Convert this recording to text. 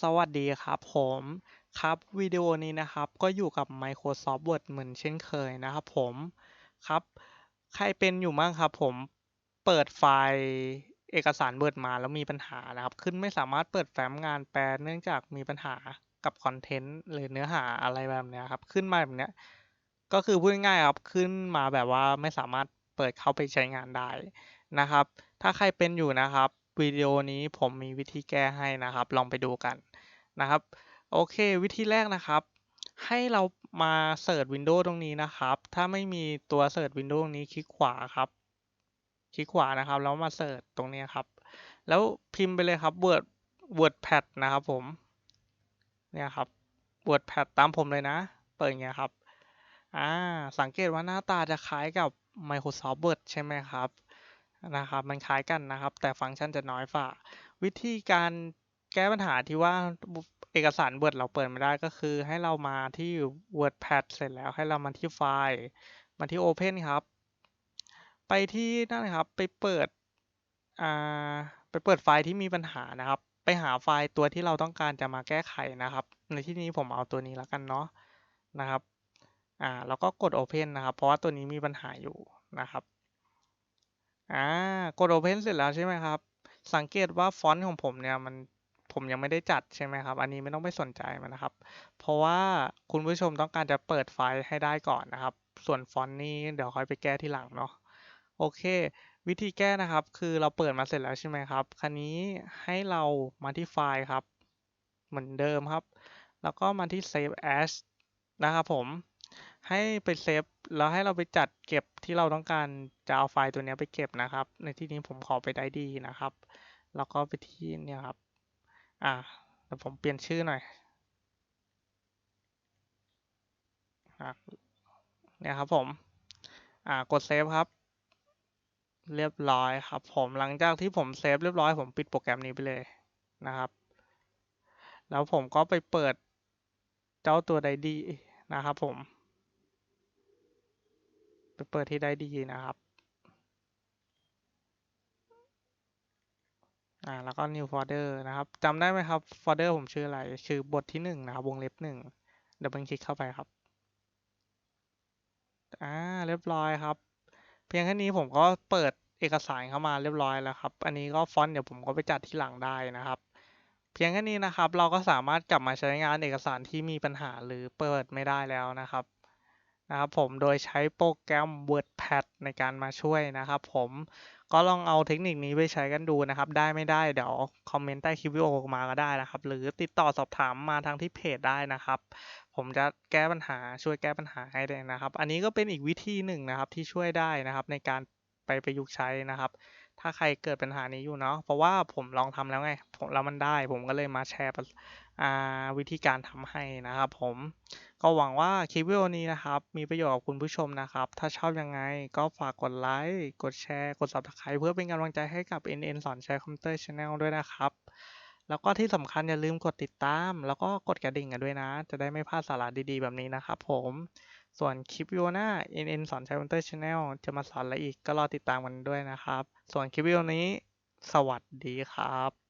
สวัสดีครับผม ครับวิดีโอนี้นะครับ ก็อยู่กับ Microsoft Word เหมือนเช่นเคยนะครับผมครับ ใครเป็นอยู่บ้างครับผมเปิดไฟล์เอกสาร Word มาแล้วมีปัญหานะครับ ขึ้นไม่สามารถเปิดแฟ้มงานแปลเนื่องจากมีปัญหากับคอนเทนต์หรือเนื้อหาอะไรแบบเนี้ยครับ ขึ้นมาแบบเนี้ยก็คือพูดง่ายครับขึ้นมาแบบว่าไม่สามารถเปิดเข้าไปใช้งานได้นะครับ ถ้าใครเป็นอยู่นะครับ วิดีโอนี้ผมมีวิธีแก้ให้นะครับ ลองไปดูกันนะครับ โอเค วิธีแรกนะครับ ให้เรามาเสิร์ชวินโดว์ตรงนี้นะครับ ถ้าไม่มีตัวเสิร์ชวินโดว์ตรงนี้คลิกขวาครับ คลิกขวานะครับ แล้วมาเสิร์ชตรงนี้ครับ แล้วพิมพ์ไปเลยครับ word wordpad นะครับผม เนี่ยครับ wordpad ตามผมเลยนะ เปิดอย่างเงี้ยครับ อ่า สังเกตว่าหน้าตาจะคล้ายกับ Microsoft Word ใช่ไหมครับ นะครับมันคล้ายกันนะครับ แต่ฟังก์ชันจะน้อยฝ่า วิธีการแก้ปัญหาที่ว่าเอกสาร Word เราเปิดไม่ได้ก็คือ ให้เรามาที่ WordPad เสร็จแล้วให้เรามาที่ไฟล์มาที่ Open ครับ ไปที่นั่นครับไปเปิดอ่าไปเปิดไฟล์ที่มีปัญหานะครับ ไปหาไฟล์ตัวที่เราต้องการจะมาแก้ไขนะครับ ในที่นี้ผมเอาตัวนี้แล้วกันเนาะนะครับอ่าแล้วก็กด Open นะครับ เพราะว่าตัวนี้มีปัญหาอยู่นะครับ อ่ากด Open เสร็จแล้วใช่ไหมครับ สังเกตว่าฟอนต์ของผมเนี่ยมันผมยังไม่ได้จัดใช่ไหมครับ อันนี้ไม่ต้องไปสนใจมันนะครับ เพราะว่าคุณผู้ชมต้องการจะเปิดไฟล์ให้ได้ก่อนนะครับ ส่วนฟอนต์นี้เดี๋ยวค่อยไปแก้ที่หลังเนาะ โอเค วิธีแก้นะครับ คือเราเปิดมาเสร็จแล้วใช่ไหมครับ คราวนี้ให้เรามาที่ไฟล์ครับ เหมือนเดิมครับ แล้วก็มาที่ save as นะครับผม ให้ไปเซฟแล้วให้เราไปจัดเก็บที่เราต้องการจะเอาไฟล์ตัวนี้ไปเก็บนะครับ ในที่นี้ผมขอไปได้ดีนะครับ แล้วก็ไปที่เนี่ยครับ อ่าเดี๋ยวผมเปลี่ยนชื่อหน่อยอะเนี่ยครับผม อ่ากดเซฟครับ เรียบร้อยครับ ผมหลังจากที่ผมเซฟเรียบร้อยผมปิดโปรแกรมนี้ไปเลยนะครับ แล้วผมก็ไปเปิดเจ้าตัวไดดีนะครับผม ไปเปิดที่ได้ดีนะครับ อ่า แล้วก็ new folder นะครับจำได้ไหมครับ folder ผมชื่ออะไร ชื่อบทที่หนึ่งนะครับ วงเล็บหนึ่งเดี๋ยวเพิ่งคลิกเข้าไปครับ อ่า เรียบร้อยครับ เพียงแค่นี้ผมก็เปิดเอกสารเข้ามาเรียบร้อยแล้วครับ อันนี้ก็ฟอนต์เดี๋ยวผมก็ไปจัดที่หลังได้นะครับ เพียงแค่นี้นะครับ เราก็สามารถกลับมาใช้งานเอกสารที่มีปัญหาหรือเปิดไม่ได้แล้วนะครับ นะครับผมโดยใช้โปรแกรม WordPad ในการมาช่วยนะครับผมก็ลองเอาเทคนิคนี้ไปใช้กันดูนะครับ ได้ไม่ได้เดี๋ยวคอมเมนต์ใต้คลิปวิดีโอมาก็ได้นะครับ หรือติดต่อสอบถามมาทางที่เพจได้นะครับ ผมจะแก้ปัญหาช่วยแก้ปัญหาให้เลยนะครับ อันนี้ก็เป็นอีกวิธีหนึ่งนะครับที่ช่วยได้นะครับ ในการไปประยุกต์ใช้นะครับ ถ้าใครเกิดปัญหานี้อยู่เนาะเพราะว่าผมลองทำแล้วไงผมแล้วมันได้ ผมก็เลยมาแชร์ วิธีการทำให้นะครับผม ก็หวังว่าคลิปวิดีโอนี้นะครับ มีประโยชน์กับคุณผู้ชมนะครับ ถ้าชอบยังไงก็ฝากกดไลค์ กดแชร์ กด subscribe เพื่อเป็นกำลังใจให้กับ NN สอนใช้คอมพิวเตอร์ Channel ด้วยนะครับ แล้วก็ที่สำคัญอย่าลืมกดติดตาม แล้วก็กดกระดิ่งกันด้วยนะ จะได้ไม่พลาดสาระดีๆ แบบนี้นะครับผม ส่วนคลิปวิดีโอหน้า NN สอนใช้คอมพิวเตอร์ Channel จะมาสอนอะไรอีกก็รอติดตามกันด้วยนะครับ ส่วนคลิปวิดีโอนี้ สวัสดีครับ